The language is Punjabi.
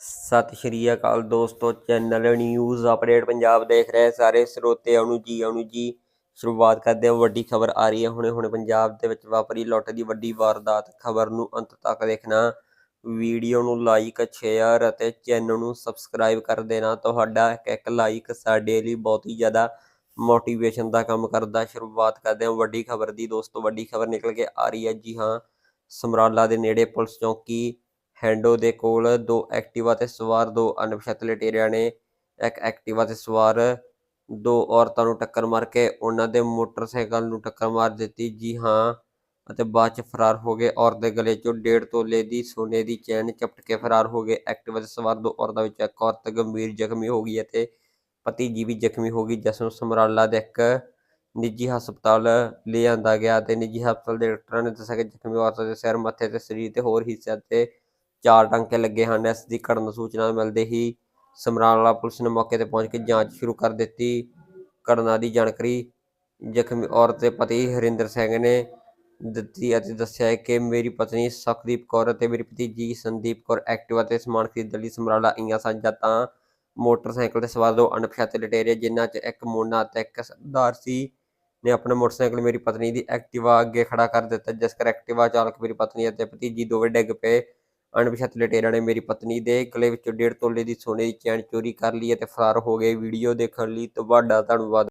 ਸਤਿ ਸ਼੍ਰੀ ਅਕਾਲ ਦੋਸਤੋ ਚੈਨਲ ਨਿਊਜ਼ ਅਪਡੇਟ ਪੰਜਾਬ ਦੇਖ ਰਹੇ ਸਾਰੇ ਸਰੋਤਿਆਂ ਨੂੰ ਜੀ ਆਉਣ ਜੀ ਸ਼ੁਰੂਆਤ ਕਰਦੇ ਹਾਂ, ਵੱਡੀ ਖਬਰ ਆ ਰਹੀ ਹੈ ਹੁਣੇ ਹੁਣੇ ਪੰਜਾਬ ਦੇ ਵਿੱਚ ਵਾਪਰੀ ਲੁੱਟ ਦੀ ਵੱਡੀ ਵਾਰਦਾਤ। ਖਬਰ ਨੂੰ ਅੰਤ ਤੱਕ ਦੇਖਣਾ, ਵੀਡੀਓ ਨੂੰ ਲਾਈਕ ਸ਼ੇਅਰ ਅਤੇ ਚੈਨਲ ਨੂੰ ਸਬਸਕ੍ਰਾਈਬ ਕਰ ਦੇਣਾ। ਤੁਹਾਡਾ ਇੱਕ ਇੱਕ ਲਾਈਕ ਸਾਡੇ ਲਈ ਬਹੁਤ ਹੀ ਜ਼ਿਆਦਾ ਮੋਟੀਵੇਸ਼ਨ ਦਾ ਕੰਮ ਕਰਦਾ। ਸ਼ੁਰੂਆਤ ਕਰਦੇ ਹਾਂ ਵੱਡੀ ਖਬਰ ਦੀ। ਦੋਸਤੋ, ਵੱਡੀ ਖਬਰ ਨਿਕਲ ਕੇ ਆ ਰਹੀ ਹੈ ਜੀ ਹਾਂ, ਸਮਰਾਲਾ ਦੇ ਨੇੜੇ ਪੁਲਿਸ ਚੌਕੀ ਹੈਂਡੋ ਦੇ ਕੋਲ ਦੋ ਐਕਟਿਵਾ ਤੇ ਸਵਾਰ ਦੋ ਅਣਪਛਾਤੇ ਲਟੇਰਿਆਂ ਨੇ। ਇੱਕ ਐਕਟਿਵਾ ਤੇ ਸਵਾਰ ਦੋ ਔਰਤਾਂ ਨੂੰ ਟੱਕਰ ਮਾਰ ਕੇ ਉਹਨਾਂ ਦੇ ਮੋਟਰਸਾਈਕਲ ਨੂੰ ਟੱਕਰ ਮਾਰ ਦਿੱਤੀ। ਜੀ ਹਾਂ, ਅਤੇ ਬਾਅਦ ਚ ਫਰਾਰ ਹੋ ਗਏ। ਔਰਤ ਦੇ ਗਲੇ ਚੋਂ ਡੇਢ ਤੋਲੇ ਦੀ ਸੋਨੇ ਦੀ ਚੈਨ ਚਪਟ ਕੇ ਫਰਾਰ ਹੋ ਗਏ। ਐਕਟਿਵਾ ਤੇ ਸਵਾਰ ਦੋ ਔਰਤਾਂ ਵਿੱਚ ਇੱਕ ਔਰਤ ਗੰਭੀਰ ਜ਼ਖਮੀ ਹੋ ਗਈ ਅਤੇ ਪਤੀ ਜੀ ਵੀ ਜ਼ਖਮੀ ਹੋ ਗਈ। ਜਿਸ ਨੂੰ ਸਮਰਾਲਾ ਦੇ ਇੱਕ ਨਿੱਜੀ ਹਸਪਤਾਲ ਲਿਆਂਦਾ ਗਿਆ ਤੇ ਨਿੱਜੀ ਹਸਪਤਾਲ ਦੇ ਡਾਕਟਰਾਂ ਨੇ ਦੱਸਿਆ ਕਿ ਜ਼ਖਮੀ ਔਰਤ ਦੇ ਸਿਰ, ਮੱਥੇ ਤੇ ਸਰੀਰ ਤੇ ਹੋਰ ਹਿੱਸਿਆਂ ਤੇ ਚਾਰ ਟਾਂਕੇ ਲੱਗੇ ਹਨ। ਇਸ ਦੀ ਘਟਨਾ ਸੂਚਨਾ ਮਿਲਦੇ ਹੀ ਸਮਰਾਲਾ ਪੁਲਿਸ ਨੇ ਮੌਕੇ ਤੇ ਪਹੁੰਚ ਕੇ ਜਾਂਚ ਸ਼ੁਰੂ ਕਰ ਦਿੱਤੀ। ਘਟਨਾ ਦੀ ਜਾਣਕਾਰੀ ਜ਼ਖਮੀ ਔਰਤ ਦੇ ਪਤੀ ਹਰਿੰਦਰ ਸਿੰਘ ਨੇ ਦਿੱਤੀ ਅਤੇ ਦੱਸਿਆ ਕਿ ਮੇਰੀ ਪਤਨੀ ਸੁਖਦੀਪ ਕੌਰ ਅਤੇ ਮੇਰੀ ਭਤੀਜੀ ਸੰਦੀਪ ਕੌਰ ਐਕਟਿਵਾ ਤੇ ਸਮਾਨ ਖਰੀਦਣ ਲਈ ਸਮਰਾਲਾ ਆਈਆਂ ਸਨ ਜਾਂ ਤਾਂ ਮੋਟਰਸਾਈਕਲ ਤੇ ਸਵਾਰ ਦੋ ਅਣਪਛਾਤੇ ਲਟੇਰੇ, ਜਿਨ੍ਹਾਂ 'ਚ ਇੱਕ ਮੋਨਾ ਅਤੇ ਇੱਕ ਸਰਦਾਰ ਸੀ, ਨੇ ਆਪਣਾ ਮੋਟਰਸਾਈਕਲ ਮੇਰੀ ਪਤਨੀ ਦੀ ਐਕਟਿਵਾ ਅੱਗੇ ਖੜਾ ਕਰ ਦਿੱਤਾ, ਜਿਸ ਕਰ ਐਕਟਿਵਾ ਚਾਲਕ ਮੇਰੀ ਪਤਨੀ ਅਤੇ ਭਤੀਜੀ ਦੋਵੇਂ ਡਿੱਗ ਪਏ। ਅਣਪਛਾਤੇ ਲਟੇਰਿਆਂ ਨੇ ਮੇਰੀ ਪਤਨੀ ਦੇ ਗਲੇ ਵਿੱਚੋਂ ਡੇਢ ਤੋਲੇ ਦੀ ਸੋਨੇ ਦੀ ਚੈਨ ਚੋਰੀ ਕਰ ਲਈ ਅਤੇ ਫਰਾਰ ਹੋ ਗਏ। ਵੀਡੀਓ ਦੇਖਣ ਲਈ ਤੁਹਾਡਾ ਧੰਨਵਾਦ।